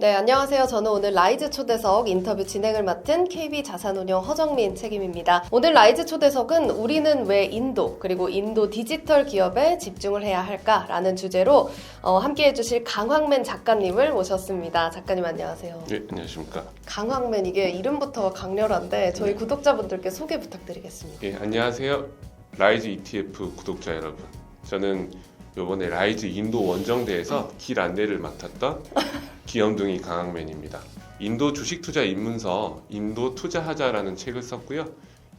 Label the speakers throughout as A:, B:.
A: 네, 안녕하세요. 저는 오늘 라이즈 초대석 인터뷰 진행을 맡은 KB 자산운용 허정민 책임입니다. 오늘 라이즈 초대석은 우리는 왜 인도 그리고 인도 디지털 기업에 집중을 해야 할까라는 주제로 어, 함께 해 주실 강황맨 작가님을 모셨습니다. 작가님 안녕하세요.
B: 네, 안녕하십니까.
A: 강황맨 이게 이름부터 강렬한데 저희
B: 네.
A: 구독자분들께 소개 부탁드리겠습니다.
B: 예, 안녕하세요. 라이즈 ETF 구독자 여러분. 저는 요번에 라이즈 인도 원정대에서 길 안내를 맡았던 귀염둥이 강학맨입니다. 인도 주식 투자 입문서 인도 투자하자라는 책을 썼고요.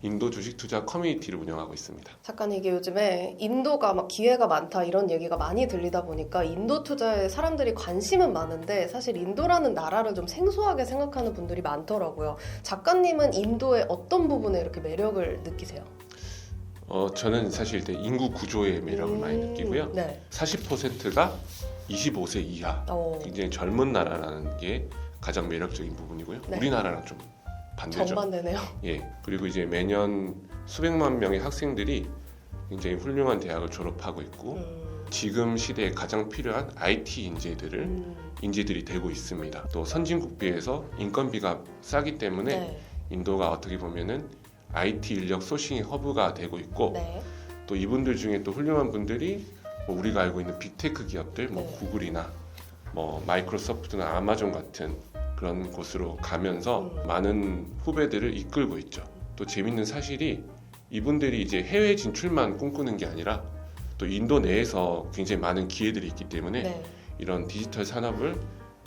B: 인도 주식 투자 커뮤니티를 운영하고 있습니다.
A: 작가님 이게 요즘에 인도가 막 기회가 많다 이런 얘기가 많이 들리다 보니까 인도 투자에 사람들이 관심은 많은데 사실 인도라는 나라를 좀 생소하게 생각하는 분들이 많더라고요. 작가님은 인도의 어떤 부분에 이렇게 매력을 느끼세요?
B: 어, 저는 사실 일단 인구 구조의 매력을 많이
A: 음,
B: 느끼고요.
A: 네.
B: 40%가 25세 이하,
A: 어,
B: 굉장히 젊은 나라라는 게 가장 매력적인 부분이고요.
A: 네.
B: 우리나라랑 좀 반대죠.
A: 정반대네요.
B: 예. 그리고 이제 매년 수백만 명의 학생들이 굉장히 훌륭한 대학을 졸업하고 있고
A: 음,
B: 지금 시대에 가장 필요한 IT 인재들을
A: 음,
B: 인재들이 되고 있습니다. 또 선진국 비해서 인건비가 싸기 때문에
A: 네.
B: 인도가 어떻게 보면은 IT 인력 소싱의 허브가 되고 있고
A: 네.
B: 또 이분들 중에 또 훌륭한 분들이 뭐 우리가 알고 있는 빅테크 기업들 뭐
A: 네.
B: 구글이나 뭐 마이크로소프트나 아마존 같은 그런 곳으로 가면서
A: 음.
B: 많은 후배들을 이끌고 있죠. 또 재밌는 사실이 이분들이 이제 해외 진출만 꿈꾸는 게 아니라 또 인도 내에서 굉장히 많은 기회들이 있기 때문에
A: 네.
B: 이런 디지털 산업을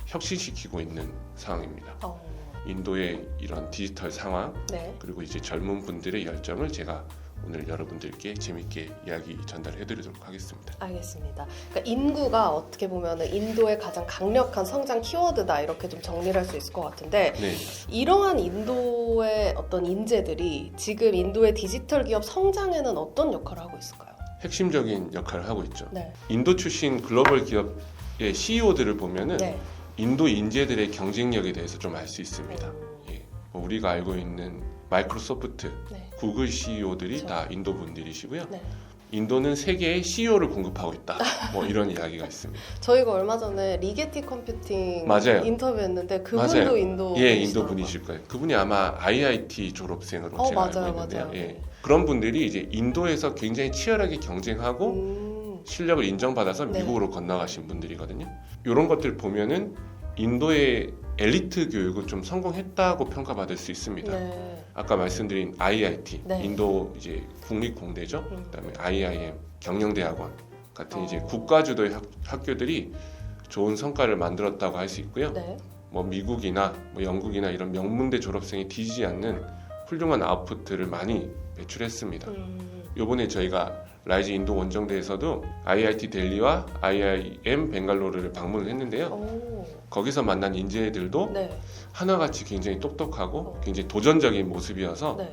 B: 혁신시키고 있는 상황입니다.
A: 어,
B: 인도의 이런 디지털 상황
A: 네.
B: 그리고 이제 젊은 분들의 열정을 제가 오늘 여러분들께 재밌게 이야기 전달해드리도록 하겠습니다.
A: 알겠습니다. 그러니까 인구가 어떻게 보면 인도의 가장 강력한 성장 키워드다 이렇게 좀 정리를 할수 있을 것 같은데
B: 네,
A: 이러한 인도의 어떤 인재들이 지금 인도의 디지털 기업 성장에는 어떤 역할을 하고 있을까요?
B: 핵심적인 역할을 하고 있죠.
A: 네.
B: 인도 출신 글로벌 기업의 CEO들을 보면은
A: 네.
B: 인도 인재들의 경쟁력에 대해서 좀 알 수 있습니다. 예, 뭐 우리가 알고 있는 마이크로소프트,
A: 네.
B: 구글 CEO들이
A: 그렇죠.
B: 다 인도 분들이시고요.
A: 네.
B: 인도는 세계에 CEO를 공급하고 있다. 뭐 이런 이야기가 있습니다.
A: 저희가 얼마 전에 리게티 컴퓨팅
B: 맞아요.
A: 인터뷰했는데 그분도
B: 맞아요.
A: 인도
B: 예, 인도. 분이실 거예요. 그분이 아마 IIT 졸업생으로
A: 어
B: 제가
A: 맞아요
B: 알고 있는데요.
A: 맞아요.
B: 예. 그런 분들이 이제 인도에서 굉장히 치열하게 경쟁하고
A: 음,
B: 실력을 인정받아서
A: 네.
B: 미국으로 건너가신 분들이거든요. 이런 것들 보면은 인도의 엘리트 교육은 좀 성공했다고 평가받을 수 있습니다.
A: 네.
B: 아까 말씀드린 IIT,
A: 네.
B: 인도 이제 국립공대죠.
A: 음.
B: 그다음에 IIM, 경영대학원 같은 이제
A: 어.
B: 국가 주도의 학, 학교들이 좋은 성과를 만들었다고 할 수 있고요.
A: 네.
B: 뭐 미국이나 뭐 영국이나 이런 명문대 졸업생이 뒤지지 않는 훌륭한 아웃풋들을 많이 배출했습니다.
A: 음,
B: 요번에 저희가 라이즈 인도 원정대에서도 IIT 델리와 IIM 벵갈로르를 방문을 했는데요.
A: 오,
B: 거기서 만난 인재들도
A: 네.
B: 하나같이 굉장히 똑똑하고
A: 어.
B: 굉장히 도전적인 모습이어서
A: 네.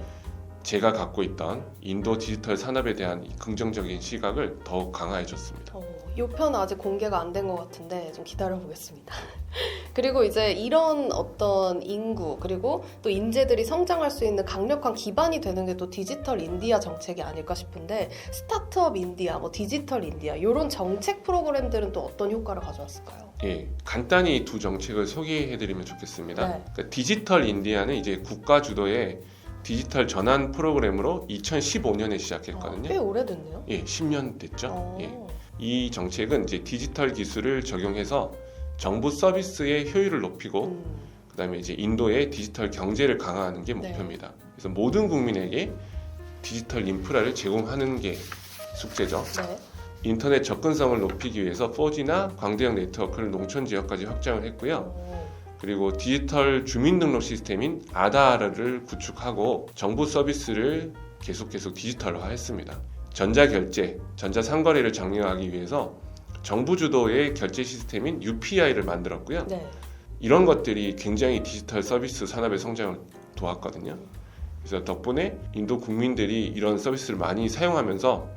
B: 제가 갖고 있던 인도 디지털 산업에 대한 이 긍정적인 시각을 더욱 강화해줬습니다.
A: 어, 요편 아직 공개가 안 된 것 같은데 좀 기다려 보겠습니다. 그리고 이제 이런 어떤 인구 그리고 또 인재들이 성장할 수 있는 강력한 기반이 되는 게 또 디지털 인디아 정책이 아닐까 싶은데 스타트업 인디아, 뭐 디지털 인디아 이런 정책 프로그램들은 또 어떤 효과를 가져왔을까요?
B: 예, 간단히 두 정책을 소개해드리면 좋겠습니다.
A: 네.
B: 그러니까 디지털 인디아는 이제 국가 주도의 디지털 전환 프로그램으로 2015년에 시작했거든요.
A: 꽤 오래됐네요.
B: 예, 10년 됐죠.
A: 어,
B: 예. 이 정책은 이제 디지털 기술을 적용해서 정부 서비스의 효율을 높이고
A: 음,
B: 그다음에 이제 인도의 디지털 경제를 강화하는 게
A: 네.
B: 목표입니다. 그래서 모든 국민에게 디지털 인프라를 제공하는 게 숙제죠.
A: 네.
B: 인터넷 접근성을 높이기 위해서 4G나 광대역 네트워크를 농촌 지역까지 확장을 했고요.
A: 어,
B: 그리고 디지털 주민등록 시스템인 아다르를 구축하고 정부 서비스를 계속 계속 디지털화했습니다. 전자결제, 전자상거래를 장려하기 위해서 정부 주도의 결제 시스템인 UPI를 만들었고요.
A: 네.
B: 이런 것들이 굉장히 디지털 서비스 산업의 성장을 도왔거든요. 그래서 덕분에 인도 국민들이 이런 서비스를 많이 사용하면서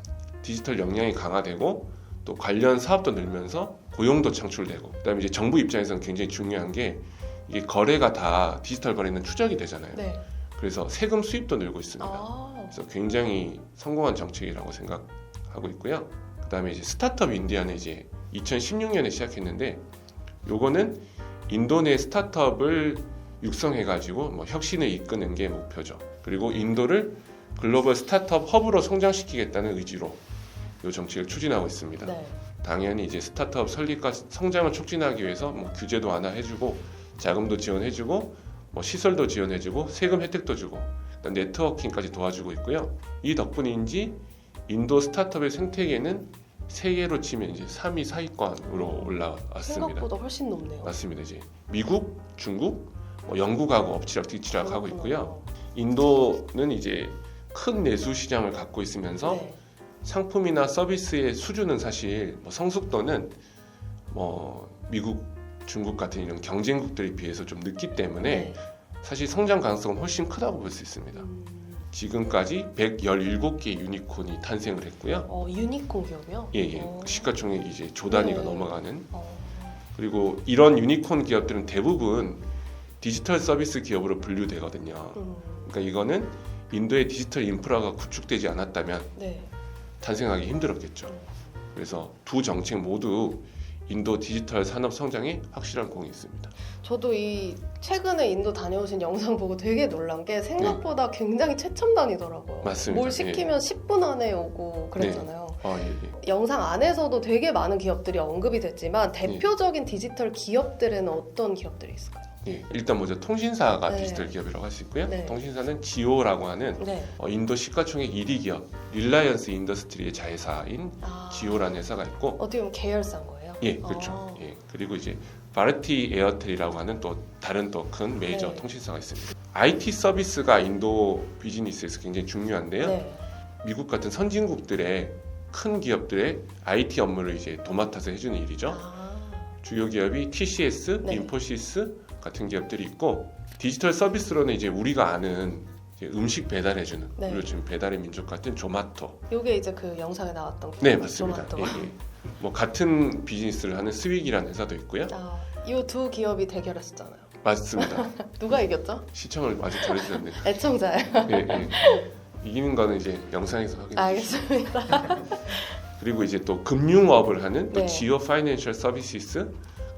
B: 디지털 역량이 강화되고 또 관련 사업도 늘면서 고용도 창출되고 그다음에 이제 정부 입장에서는 굉장히 중요한 게 이게 거래가 다 디지털 거래는 추적이 되잖아요.
A: 네.
B: 그래서 세금 수입도 늘고 있습니다.
A: 아,
B: 그래서 굉장히 성공한 정책이라고 생각하고 있고요. 그 다음에 이제 스타트업 인디아는 이제 2016년에 시작했는데 요거는 인도 내 스타트업을 육성해가지고 뭐 혁신을 이끄는 게 목표죠. 그리고 인도를 글로벌 스타트업 허브로 성장시키겠다는 의지로 이 정책을 추진하고 있습니다.
A: 네.
B: 당연히 이제 스타트업 설립과 성장을 촉진하기 위해서 뭐 규제도 완화해주고 자금도 지원해주고 뭐 시설도 지원해주고 세금 혜택도 주고 네트워킹까지 도와주고 있고요. 이 덕분인지 인도 스타트업의 생태계는 세계로 치면 이제 3위 사위권으로 올라왔습니다.
A: 생각보다 훨씬 높네요.
B: 맞습니다. 이제 미국, 중국, 뭐 영국하고 엎치락 뒤치락 하고. 있고요. 인도는 이제 큰 내수 시장을 갖고 있으면서
A: 네.
B: 상품이나 서비스의 수준은 사실 뭐 성숙도는 뭐 미국, 중국 같은 이런 경쟁국들에 비해서 좀 늦기 때문에
A: 네.
B: 사실 성장 가능성은 훨씬 크다고 볼 수 있습니다.
A: 음,
B: 지금까지 117개 유니콘이 탄생을 했고요.
A: 어, 유니콘 기업이요?
B: 예, 예.
A: 어.
B: 시가총액이 이제 조 단위가
A: 네.
B: 넘어가는
A: 어.
B: 그리고 이런 유니콘 기업들은 대부분 디지털 서비스 기업으로 분류되거든요.
A: 음,
B: 그러니까 이거는 인도의 디지털 인프라가 구축되지 않았다면
A: 네.
B: 탄생하기 힘들었겠죠. 그래서 두 정책 모두 인도 디지털 산업 성장에 확실한 공이 있습니다.
A: 저도 이 최근에 인도 다녀오신 영상 보고 되게 놀란 게 생각보다 굉장히 최첨단이더라고요.
B: 네. 맞습니다. 예.
A: 뭘 시키면 10분 안에 오고 그랬잖아요.
B: 아, 예, 예.
A: 영상 안에서도 되게 많은 기업들이 언급이 됐지만
B: 네.
A: 대표적인 디지털 기업들에는 어떤 기업들이 있을까요?
B: 예. 일단 먼저 통신사가
A: 네.
B: 디지털 기업이라고 할 수 있고요.
A: 네.
B: 통신사는 지오라고 하는
A: 네.
B: 어, 인도 시가총액 1위 기업 릴라이언스 인더스트리의 자회사인
A: 아,
B: 지오라는 회사가 있고
A: 어떻게 보면 계열사인 거예요?
B: 예, 그렇죠.
A: 아.
B: 예. 그리고 이제 바르티 에어텔이라고 하는 또 다른 또 큰 메이저
A: 네.
B: 통신사가 있습니다. IT 서비스가 인도 비즈니스에서 굉장히 중요한데요.
A: 네.
B: 미국 같은 선진국들의 큰 기업들의 IT 업무를 이제 도맡아서 해주는 일이죠.
A: 아,
B: 주요 기업이 TCS,
A: 네.
B: 인포시스 같은 기업들이 있고 디지털 서비스로는 이제 우리가 아는 음식 배달해주는
A: 네.
B: 그리고 지금 배달의 민족 같은 조마토.
A: 요게 이제 그 영상에 나왔던
B: 네
A: 기업,
B: 맞습니다.
A: 조마토.
B: 예, 예. 뭐 같은 비즈니스를 하는 스윅이라는 회사도 있고요.
A: 아, 이두 기업이 대결했었잖아요.
B: 맞습니다.
A: 누가 이겼죠?
B: 시청을 아직 덜 해주셨네요.
A: 애청자예요.
B: 예, 예. 이기는 거는 이제 영상에서 확인해.
A: 알겠습니다.
B: 그리고 이제 또 금융업을 하는 또
A: 네.
B: 지오 파이낸셜 서비스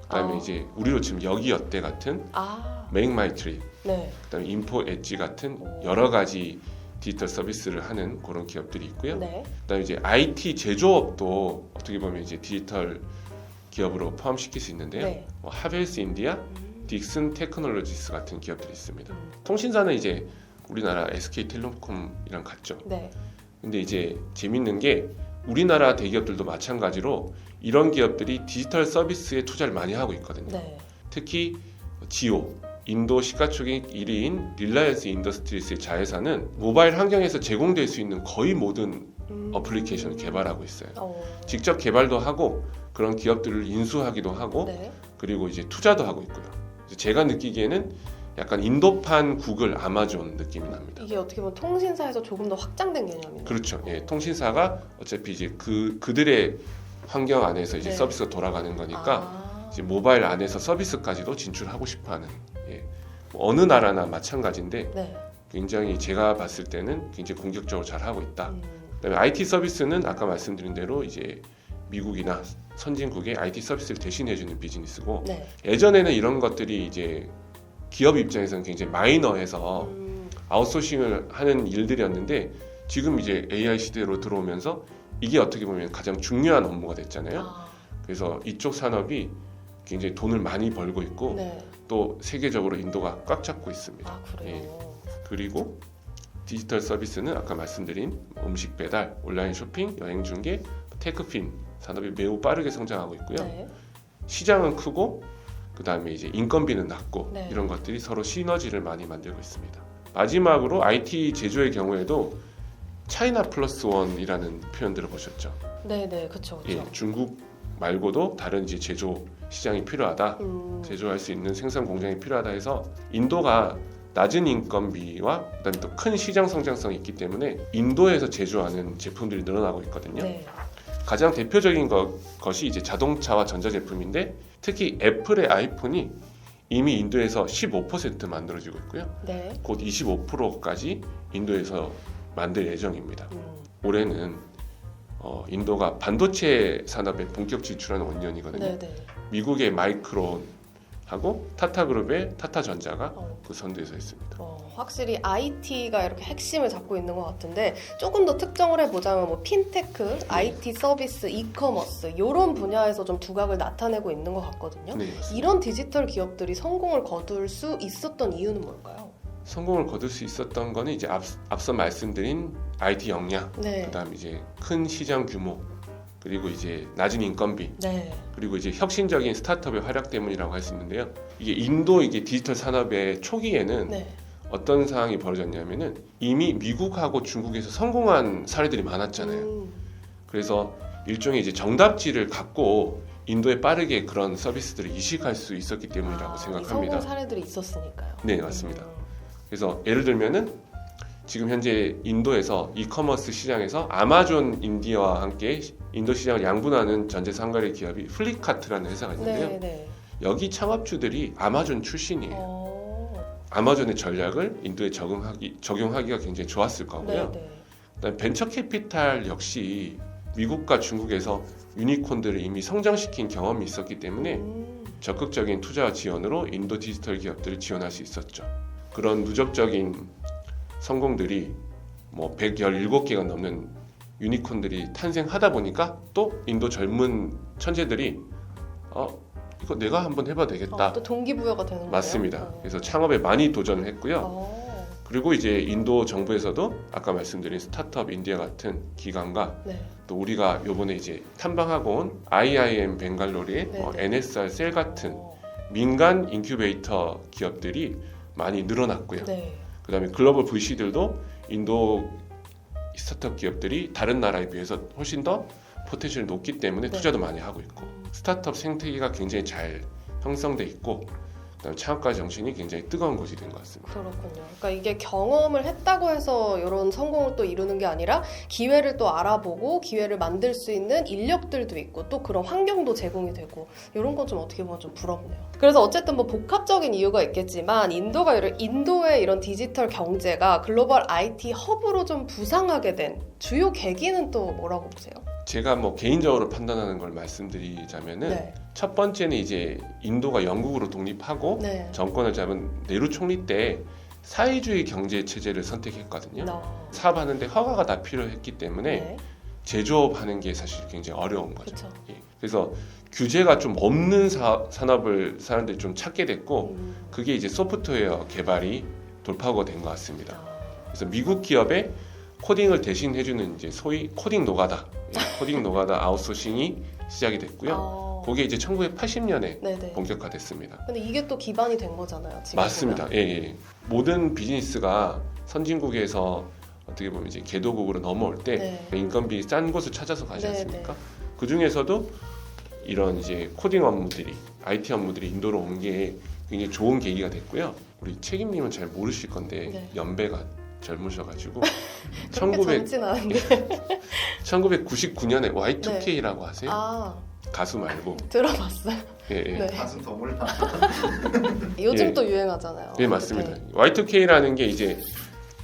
B: 그다음에
A: 아.
B: 이제 우리로 치면 여기 어때 같은
A: 아,
B: 메이크 마이 트립
A: 네.
B: 그다음에 인포 엣지 같은
A: 오.
B: 여러 가지 디지털 서비스를 하는 그런 기업들이 있고요.
A: 네.
B: 그다음에 이제 IT 제조업도 어떻게 보면 이제 디지털 기업으로 포함시킬 수 있는데요.
A: 네.
B: 뭐 하벨스 인디아,
A: 음,
B: 딕슨 테크놀로지스 같은 기업들이 있습니다.
A: 음,
B: 통신사는 이제 우리나라 SK텔레콤이랑 같죠.
A: 네.
B: 근데 이제 재밌는 게 우리나라 대기업들도 마찬가지로 이런 기업들이 디지털 서비스에 투자를 많이 하고 있거든요.
A: 네.
B: 특히 지오 인도 시가총액 1위인 릴라이언스 인더스트리스의 자회사는 모바일 환경에서 제공될 수 있는 거의 모든
A: 음.
B: 어플리케이션을 개발하고 있어요.
A: 어,
B: 직접 개발도 하고 그런 기업들을 인수하기도 하고
A: 네.
B: 그리고 이제 투자도 하고 있고요. 제가 느끼기에는 약간 인도판 구글, 아마존 느낌이 납니다.
A: 이게 어떻게 보면 통신사에서 조금 더 확장된 개념이네요.
B: 그렇죠. 예, 통신사가 어차피 이제 그 그들의 환경 안에서 이제
A: 네.
B: 서비스가 돌아가는 거니까
A: 아,
B: 이제 모바일 안에서 서비스까지도 진출하고 싶어하는 예, 뭐 어느 나라나 마찬가지인데
A: 네.
B: 굉장히 제가 봤을 때는 굉장히 공격적으로 잘 하고 있다.
A: 음,
B: 그다음에 IT 서비스는 아까 말씀드린 대로 이제 미국이나 선진국의 IT 서비스를 대신해주는 비즈니스고
A: 네.
B: 예전에는 이런 것들이 이제 기업 입장에서는 굉장히 마이너해서
A: 음,
B: 아웃소싱을 하는 일들이었는데 지금 이제 AI 시대로 들어오면서 이게 어떻게 보면 가장 중요한 업무가 됐잖아요.
A: 아,
B: 그래서 이쪽 산업이 굉장히 돈을 많이 벌고 있고
A: 네.
B: 또 세계적으로 인도가 꽉 잡고 있습니다.
A: 아, 그래요.
B: 그리고 디지털 서비스는 아까 말씀드린 음식 배달, 온라인 쇼핑, 여행 중개, 테크핀 산업이 매우 빠르게 성장하고 있고요.
A: 네.
B: 시장은 크고 그 다음에 이제 인건비는 낮고
A: 네.
B: 이런 것들이 서로 시너지를 많이 만들고 있습니다. 마지막으로 IT 제조의 경우에도 차이나 플러스 원이라는 표현 들어보셨죠?
A: 네, 네. 그렇죠.
B: 예. 중국 말고도 다른 이제 제조 시장이 필요하다.
A: 음,
B: 제조할 수 있는 생산 공장이 필요하다 해서 인도가 낮은 인건비와 그다음에 또 큰 시장 성장성이 있기 때문에 인도에서 제조하는 제품들이 늘어나고 있거든요.
A: 네.
B: 가장 대표적인 것, 것이 이제 자동차와 전자제품인데 특히 애플의 아이폰이 이미 인도에서 15% 만들어지고 있고요.
A: 네.
B: 곧 25%까지 인도에서 만들 예정입니다.
A: 음,
B: 올해는 어, 인도가 반도체 산업에 본격 진출하는 5년이거든요.
A: 네, 네.
B: 미국의 마이크론, 하고 타타그룹의 타타전자가
A: 어.
B: 그 선두에 서 있습니다.
A: 어, 확실히 IT가 이렇게 핵심을 잡고 있는 것 같은데 조금 더 특정을 해보자면 뭐 핀테크, IT 서비스, 이커머스 이런 분야에서 좀 두각을 나타내고 있는 것 같거든요.
B: 네.
A: 이런 디지털 기업들이 성공을 거둘 수 있었던 이유는 뭘까요?
B: 성공을 거둘 수 있었던 거는 이제 앞, 앞서 말씀드린 IT 역량,
A: 네,
B: 그다음 이제 큰 시장 규모, 그리고 이제 낮은 인건비,
A: 네,
B: 그리고 이제 혁신적인 스타트업의 활약 때문이라고 할 수 있는데요. 이게 인도 이게 디지털 산업의 초기에는
A: 네.
B: 어떤 상황이 벌어졌냐면은 이미 미국하고 중국에서 성공한 사례들이 많았잖아요.
A: 음,
B: 그래서 일종의 이제 정답지를 갖고 인도에 빠르게 그런 서비스들을 이식할 수 있었기 때문이라고
A: 아, 이
B: 생각합니다.
A: 성공 사례들이 있었으니까요.
B: 네, 맞습니다.
A: 음,
B: 그래서 예를 들면은 지금 현재 인도에서 이커머스 시장에서 아마존 인디아와 함께 인도 시장을 양분하는 전재상거래 기업이 플리카트라는 회사가 있는데요.
A: 네, 네.
B: 여기 창업주들이 아마존 출신이에요.
A: 어,
B: 아마존의 전략을 인도에 적응하기 적용하기가 굉장히 좋았을 거고요.
A: 네, 네.
B: 그다음 벤처 캐피탈 역시 미국과 중국에서 유니콘들을 이미 성장시킨 경험이 있었기 때문에
A: 음,
B: 적극적인 투자와 지원으로 인도 디지털 기업들을 지원할 수 있었죠. 그런 누적적인 성공들이 뭐 117개가 넘는 유니콘들이 탄생하다 보니까 또 인도 젊은 천재들이 어 이거 내가 한번 해봐도 되겠다.
A: 어, 또 동기부여가 되는 거예요.
B: 맞습니다.
A: 어.
B: 그래서 창업에 많이 도전을 했고요.
A: 어,
B: 그리고 이제 인도 정부에서도 아까 말씀드린 스타트업 인디아 같은 기관과
A: 네.
B: 또 우리가 요번에 이제 탐방하고 온 IIM 벵갈로르의 뭐
A: 네네.
B: NSR 셀 같은
A: 어,
B: 민간 인큐베이터 기업들이 많이 늘어났고요.
A: 네.
B: 그 다음에 글로벌 VC들도 인도 스타트업 기업들이 다른 나라에 비해서 훨씬 더 포텐셜이 높기 때문에
A: 네.
B: 투자도 많이 하고 있고
A: 음,
B: 스타트업 생태계가 굉장히 잘 형성돼 있고 그다음에 창업가 정신이 굉장히 뜨거운 곳이 된 것 같습니다.
A: 그렇군요. 그러니까 이게 경험을 했다고 해서 이런 성공을 또 이루는 게 아니라 기회를 또 알아보고 기회를 만들 수 있는 인력들도 있고 또 그런 환경도 제공이 되고 이런 건 좀 어떻게 보면 좀 부럽네요. 그래서 어쨌든 뭐 복합적인 이유가 있겠지만 인도가 이런 인도의 이런 디지털 경제가 글로벌 IT 허브로 좀 부상하게 된 주요 계기는 또 뭐라고 보세요?
B: 제가 뭐 개인적으로 판단하는 걸 말씀드리자면은
A: 네.
B: 첫 번째는 이제 인도가 영국으로 독립하고
A: 네.
B: 정권을 잡은 네루 총리 때 사회주의 경제 체제를 선택했거든요.
A: 나.
B: 사업하는데 허가가 다 필요했기 때문에
A: 네.
B: 제조업 하는 게 사실 굉장히 어려운 거죠. 예. 그래서 규제가 좀 없는 사, 산업을 사람들이 좀 찾게 됐고
A: 음.
B: 그게 이제 소프트웨어 개발이 돌파구가 된 것 같습니다.
A: 아.
B: 그래서 미국 기업에 코딩을 대신 해주는 이제 소위 코딩 노가다, 예, 코딩 노가다 아웃소싱이 시작이 됐고요.
A: 아.
B: 그게 이제 1980년에
A: 네네.
B: 본격화됐습니다.
A: 근데 이게 또 기반이 된 거잖아요. 지금
B: 맞습니다. 예, 예. 모든 비즈니스가 선진국에서 어떻게 보면 이제 개도국으로 넘어올 때
A: 네.
B: 인건비 싼 곳을 찾아서 가지
A: 네,
B: 않습니까? 그 중에서도 이런 이제 코딩 업무들이 IT 업무들이 인도로 온 게 굉장히 좋은 계기가 됐고요. 우리 책임님은 잘 모르실 건데
A: 네.
B: 연배가 젊으셔가지고
A: 그렇게
B: 1900,
A: 젊진 않은데.
B: 1999년에 Y2K라고 하세요?
A: 아
B: 가수 말고
A: 들어봤어요.
B: 예, 예.
A: 네.
C: 가슴 더 몰라.
A: 요즘
B: 예.
A: 또 유행하잖아요.
B: 네 맞습니다. Y2K라는 게 이제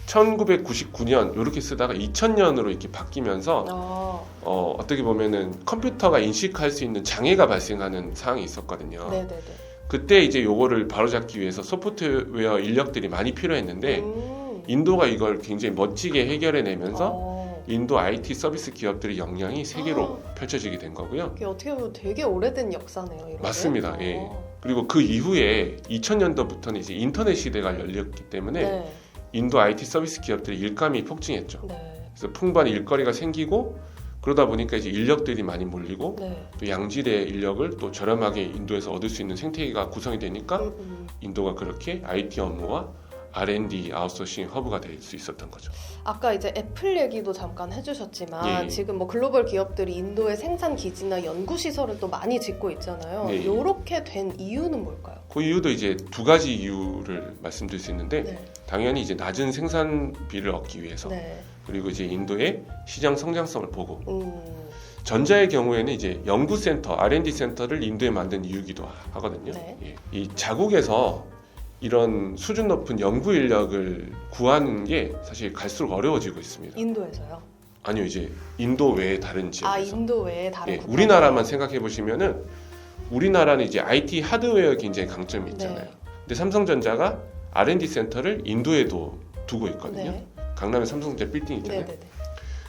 B: 1999년 이렇게 쓰다가 2000년으로 이렇게 바뀌면서
A: 아,
B: 어, 어떻게 보면은 컴퓨터가 인식할 수 있는 장애가 발생하는 상황이 있었거든요.
A: 네네네.
B: 그때 이제 요거를 바로잡기 위해서 소프트웨어 인력들이 많이 필요했는데
A: 음.
B: 인도가 이걸 굉장히 멋지게 해결해내면서
A: 어,
B: 인도 IT 서비스 기업들의 역량이 세계로
A: 아.
B: 펼쳐지게 된 거고요.
A: 이게 어떻게 보면 되게 오래된 역사네요. 이런
B: 맞습니다.
A: 게.
B: 예.
A: 어.
B: 그리고 그 이후에 2000년도부터는 이제 인터넷 시대가 열렸기 때문에
A: 네.
B: 인도 IT 서비스 기업들의 일감이 폭증했죠.
A: 네.
B: 그래서 풍부한 일거리가 생기고 그러다 보니까 이제 인력들이 많이 몰리고
A: 네.
B: 또 양질의 인력을 또 저렴하게 인도에서 얻을 수 있는 생태계가 구성이 되니까
A: 음, 음.
B: 인도가 그렇게 IT 업무와 R&D 아웃소싱 허브가 될 수 있었던 거죠.
A: 아까 이제 애플 얘기도 잠깐 해주셨지만
B: 예.
A: 지금 뭐 글로벌 기업들이 인도에 생산 기지나 연구 시설을 또 많이 짓고 있잖아요.
B: 예.
A: 이렇게 된 이유는 뭘까요?
B: 그 이유도 이제 두 가지 이유를 말씀드릴 수 있는데
A: 네.
B: 당연히 이제 낮은 생산비를 얻기 위해서
A: 네.
B: 그리고 이제 인도의 시장 성장성을 보고
A: 음.
B: 전자의 경우에는 이제 연구센터 R&D 센터를 인도에 만든 이유기도 하거든요.
A: 네.
B: 예. 이 자국에서 이런 수준 높은 연구 인력을 구하는 게 사실 갈수록 어려워지고 있습니다.
A: 인도에서요.
B: 아니요 이제 인도 외의 다른
A: 아
B: 지역에서
A: 인도 외에 다른
B: 예,
A: 국가.
B: 우리나라만 생각해 보시면은 우리나라는 이제 IT 하드웨어 굉장히 강점이 있잖아요.
A: 네.
B: 근데 삼성전자가 R&D 센터를 인도에도 두고 있거든요.
A: 네.
B: 강남에 삼성전자 빌딩 있잖아요.
A: 네 네 네.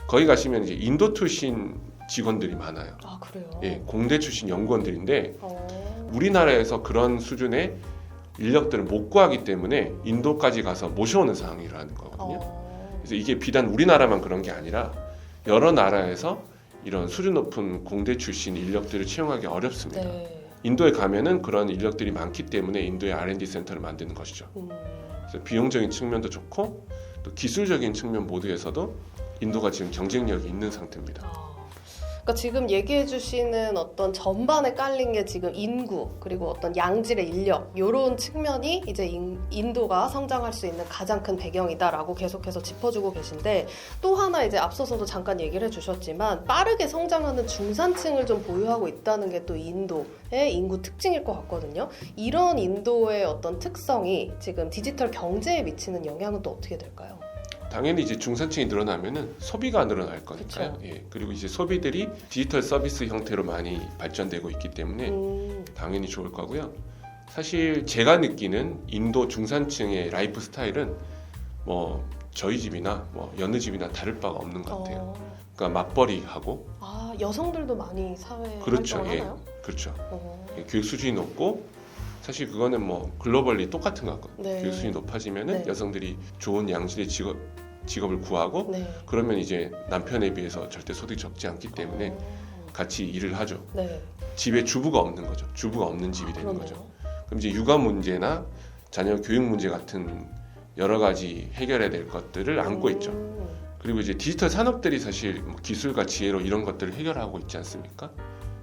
B: 거기 가시면 이제 인도 출신 직원들이 많아요.
A: 아 그래요.
B: 예, 공대 출신 연구원들인데
A: 어.
B: 우리나라에서 그런 수준의 인력들을 못 구하기 때문에 인도까지 가서 모셔오는 상황이라는 거거든요.
A: 어.
B: 그래서 이게 비단 우리나라만 그런 게 아니라 여러 나라에서 이런 수준 높은 공대 출신 인력들을 채용하기 어렵습니다.
A: 네.
B: 인도에 가면은 그런 인력들이 많기 때문에 인도의 R&D 센터를 만드는 것이죠.
A: 음.
B: 그래서 비용적인 측면도 좋고 또 기술적인 측면 모두에서도 인도가 지금 경쟁력이 있는 상태입니다.
A: 아. 그러니까 지금 얘기해 주시는 어떤 전반에 깔린 게 지금 인구 그리고 어떤 양질의 인력 이런 측면이 이제 인, 인도가 성장할 수 있는 가장 큰 배경이다라고 계속해서 짚어주고 계신데 또 하나 이제 앞서서도 잠깐 얘기를 해주셨지만 빠르게 성장하는 중산층을 좀 보유하고 있다는 게 또 인도의 인구 특징일 것 같거든요. 이런 인도의 어떤 특성이 지금 디지털 경제에 미치는 영향은 또 어떻게 될까요?
B: 당연히 이제 중산층이 늘어나면은 소비가 늘어날 거니까요. 예. 그리고 이제 소비들이 디지털 서비스 형태로 많이 발전되고 있기 때문에
A: 음,
B: 당연히 좋을 거고요. 사실 제가 느끼는 인도 중산층의 라이프 스타일은 뭐 저희 집이나 뭐 여느 집이나 다를 바가 없는 것 같아요.
A: 어.
B: 그러니까 맞벌이 하고
A: 아 여성들도 많이 사회
B: 그렇죠.
A: 활동을
B: 예.
A: 하나요?
B: 그렇죠.
A: 어.
B: 예, 교육 수준이 높고 사실 그거는 뭐 글로벌리 똑같은 것 같거든요.
A: 네.
B: 교육 수준이 높아지면은
A: 네.
B: 여성들이 좋은 양질의 직업 직업을 구하고
A: 네.
B: 그러면 이제 남편에 비해서 절대 소득이 적지 않기 때문에
A: 어.
B: 같이 일을 하죠.
A: 네.
B: 집에 주부가 없는 거죠. 주부가 없는 집이
A: 아,
B: 되는
A: 그러네요.
B: 거죠. 그럼 이제 육아 문제나 자녀 교육 문제 같은 여러 가지 해결해야 될 것들을 안고 있죠.
A: 음.
B: 그리고 이제 디지털 산업들이 사실 뭐 기술과 지혜로 이런 것들을 해결하고 있지 않습니까?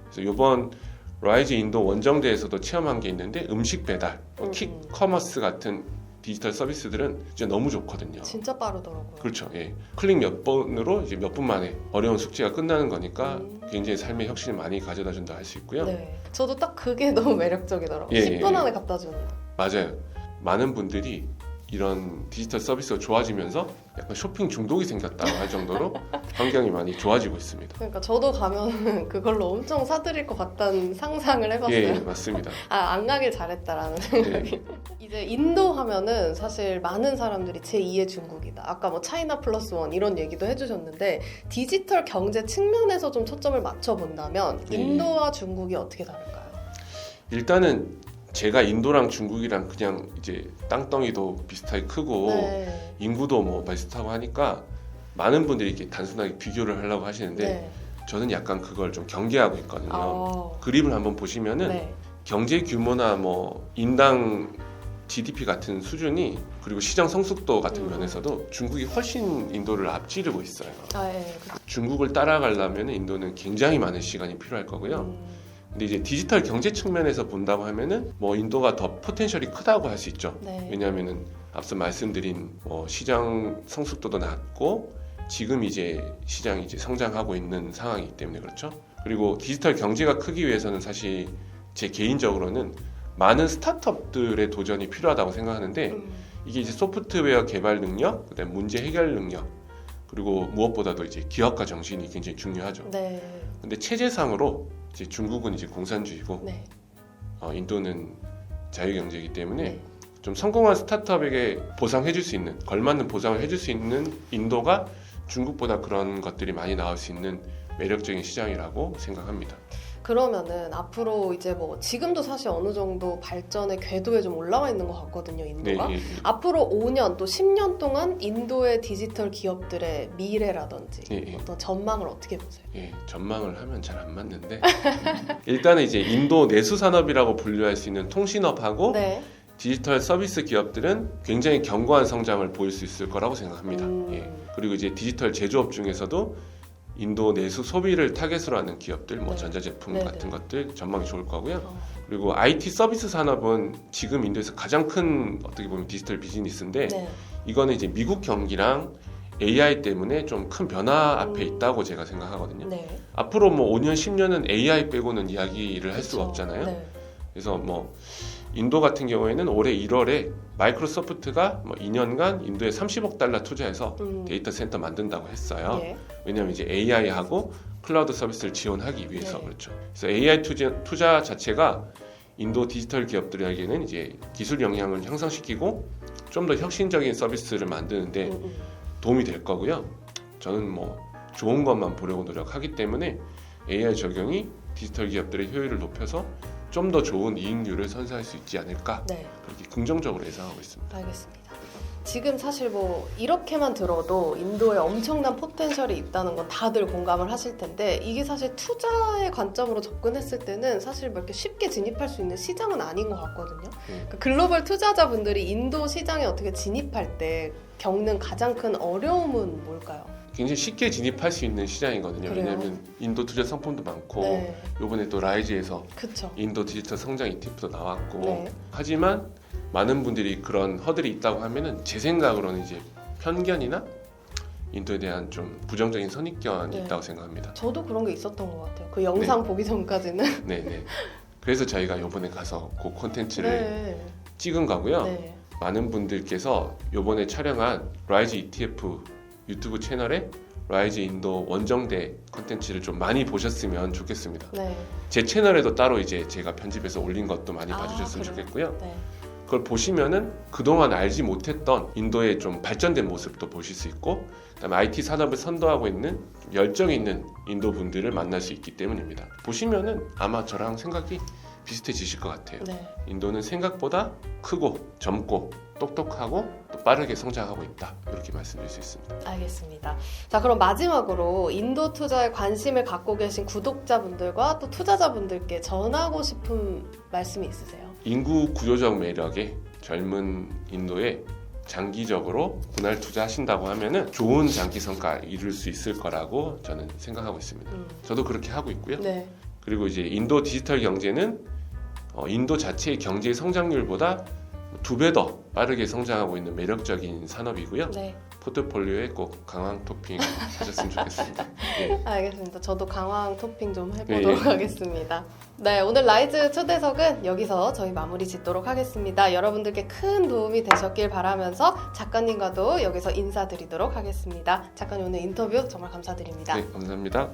B: 그래서 이번 라이즈 인도 원정대에서도 체험한 게 있는데 음식 배달, 뭐
A: 음.
B: 킥커머스 같은 디지털 서비스들은 진짜 너무 좋거든요.
A: 진짜 빠르더라고요.
B: 그렇죠. 예. 클릭 몇 번으로 이제 몇 분 만에 어려운 숙제가 끝나는 거니까
A: 음.
B: 굉장히 삶의 혁신을 많이 가져다 준다 할 수 있고요.
A: 네. 저도 딱 그게 너무 매력적이더라고요.
B: 예,
A: 10분
B: 예,
A: 안에 갖다 주는.
B: 맞아요. 많은 분들이 이런 디지털 서비스가 좋아지면서 약간 쇼핑 중독이 생겼다고 할 정도로 환경이 많이 좋아지고 있습니다.
A: 그러니까 저도 가면 그걸로 엄청 사드릴 것 같다는 상상을 해봤어요.
B: 예, 맞습니다.
A: 아, 안 가길 잘했다라는 생각이. 이제 인도 하면은 사실 많은 사람들이 제2의 중국이다. 아까 뭐 차이나 플러스 원 이런 얘기도 해주셨는데 디지털 경제 측면에서 좀 초점을 맞춰본다면
B: 예.
A: 인도와 중국이 어떻게 다를까요?
B: 일단은 제가 인도랑 중국이랑 그냥 이제 땅덩이도 비슷하게 크고
A: 네.
B: 인구도 뭐 비슷하고 하니까 많은 분들이 이렇게 단순하게 비교를 하려고 하시는데
A: 네.
B: 저는 약간 그걸 좀 경계하고 있거든요.
A: 아,
B: 그림을 한번 보시면은
A: 네.
B: 경제 규모나 뭐 인당 GDP 같은 수준이 그리고 시장 성숙도 같은
A: 음.
B: 면에서도 중국이 훨씬 인도를 앞지르고 있어요.
A: 아, 예.
B: 중국을 따라가려면 인도는 굉장히 많은 시간이 필요할 거고요.
A: 음,
B: 근데 이제 디지털 경제 측면에서 본다고 하면은 뭐 인도가 더 포텐셜이 크다고 할 수 있죠.
A: 네.
B: 왜냐하면은 앞서 말씀드린 뭐 시장 성숙도도 낮고 지금 이제 시장이 이제 성장하고 있는 상황이기 때문에 그렇죠. 그리고 디지털 경제가 크기 위해서는 사실 제 개인적으로는 많은 스타트업들의 도전이 필요하다고 생각하는데
A: 음,
B: 이게 이제 소프트웨어 개발 능력, 그다음 문제 해결 능력, 그리고 무엇보다도 이제 기업가 정신이 굉장히 중요하죠.
A: 네.
B: 근데 체제상으로 이제 중국은 이제 공산주의고
A: 네.
B: 어, 인도는 자유경제이기 때문에
A: 네.
B: 좀 성공한 스타트업에게 보상해줄 수 있는 걸맞는 보상을 해줄 수 있는 인도가 중국보다 그런 것들이 많이 나올 수 있는 매력적인 시장이라고 생각합니다.
A: 그러면은 앞으로 이제 뭐 지금도 사실 어느 정도 발전의 궤도에 좀 올라와 있는 것 같거든요,
B: 네,
A: 인도가.
B: 예, 예.
A: 앞으로 5년 또 10년 동안 인도의 디지털 기업들의 미래라든지
B: 예, 예.
A: 어떤 전망을 어떻게 보세요?
B: 예, 전망을 하면 잘 안 맞는데 일단은 이제 인도 내수 산업이라고 분류할 수 있는 통신업하고
A: 네.
B: 디지털 서비스 기업들은 굉장히 견고한 성장을 보일 수 있을 거라고 생각합니다.
A: 음.
B: 예. 그리고 이제 디지털 제조업 중에서도 인도 내수 소비를 타겟으로 하는 기업들, 뭐
A: 네.
B: 전자제품
A: 네,
B: 같은 것들 전망이 좋을 거고요.
A: 어,
B: 그리고 IT 서비스 산업은 지금 인도에서 가장 큰 어떻게 보면 디지털 비즈니스인데
A: 네.
B: 이거는 이제 미국 경기랑 AI 때문에 좀 큰 변화 앞에
A: 음.
B: 있다고 제가 생각하거든요.
A: 네.
B: 앞으로 뭐 5년, 10년은 AI 빼고는 이야기를 할 수가
A: 그쵸.
B: 없잖아요.
A: 네.
B: 그래서 뭐 인도 같은 경우에는 올해 1월에 마이크로소프트가 뭐 2년간 인도에 30억 달러 투자해서
A: 음.
B: 데이터 센터 만든다고 했어요.
A: 예.
B: 왜냐하면 이제 AI하고 클라우드 서비스를 지원하기 위해서
A: 네.
B: 그렇죠. 그래서 AI 투자, 투자 자체가 인도 디지털 기업들에게는 이제 기술 역량을 향상시키고 좀 더 혁신적인 서비스를 만드는데
A: 음, 음.
B: 도움이 될 거고요. 저는 뭐 좋은 것만 보려고 노력하기 때문에 AI 적용이 디지털 기업들의 효율을 높여서 좀 더 좋은 이익률을 선사할 수 있지 않을까
A: 네.
B: 그렇게 긍정적으로 예상하고 있습니다.
A: 알겠습니다. 지금 사실 뭐 이렇게만 들어도 인도에 엄청난 포텐셜이 있다는 건 다들 공감을 하실 텐데 이게 사실 투자의 관점으로 접근했을 때는 사실 뭐 이렇게 쉽게 진입할 수 있는 시장은 아닌 것 같거든요.
B: 네.
A: 그 글로벌 투자자분들이 인도 시장에 어떻게 진입할 때 겪는 가장 큰 어려움은 뭘까요?
B: 굉장히 쉽게 진입할 수 있는 시장이거든요.
A: 그래요?
B: 왜냐하면 인도 투자 상품도 많고
A: 네,
B: 이번에 또 라이즈에서
A: 그쵸.
B: 인도 디지털 성장 ETF도 나왔고
A: 네.
B: 하지만 많은 분들이 그런 허들이 있다고 하면은 제 생각으로는 이제 편견이나 인도에 대한 좀 부정적인 선입견이
A: 네.
B: 있다고 생각합니다.
A: 저도 그런 게 있었던 것 같아요. 그 영상 보기 전까지는.
B: 네네. 그래서 저희가 이번에 가서 그 콘텐츠를
A: 네.
B: 찍은 거고요.
A: 네.
B: 많은 분들께서 이번에 촬영한 라이즈 ETF 유튜브 채널에 라이즈 인도 원정대 콘텐츠를 좀 많이 보셨으면 좋겠습니다.
A: 네.
B: 제 채널에도 따로 이제 제가 편집해서 올린 것도 많이
A: 아,
B: 봐주셨으면
A: 그래요?
B: 좋겠고요.
A: 네.
B: 그걸 보시면은 그동안 알지 못했던 인도의 좀 발전된 모습도 보실 수 있고 그다음에 IT 산업을 선도하고 있는 열정 있는 인도 분들을 만날 수 있기 때문입니다. 보시면은 아마 저랑 생각이 비슷해지실 것 같아요.
A: 네.
B: 인도는 생각보다 크고 젊고 똑똑하고 또 빠르게 성장하고 있다 이렇게 말씀드릴 수 있습니다.
A: 알겠습니다. 자, 그럼 마지막으로 인도 투자에 관심을 갖고 계신 구독자분들과 또 투자자분들께 전하고 싶은 말씀이 있으세요?
B: 인구 구조적 매력에 젊은 인도에 장기적으로 분할 투자하신다고 하면은 좋은 장기 성과 이룰 수 있을 거라고 저는 생각하고 있습니다.
A: 음.
B: 저도 그렇게 하고 있고요.
A: 네.
B: 그리고 이제 인도 디지털 경제는 어, 인도 자체의 경제 성장률보다 두 배 더 빠르게 성장하고 있는 매력적인 산업이고요.
A: 네.
B: 포트폴리오에 꼭 강황 토핑 하셨으면 좋겠습니다. 예.
A: 알겠습니다. 저도 강황 토핑 좀
B: 네,
A: 해보도록
B: 예.
A: 하겠습니다. 네, 오늘 라이즈 초대석은 여기서 저희 마무리 짓도록 하겠습니다. 여러분들께 큰 도움이 되셨길 바라면서 작가님과도 여기서 인사드리도록 하겠습니다. 작가님 오늘 인터뷰 정말 감사드립니다.
B: 네, 감사합니다.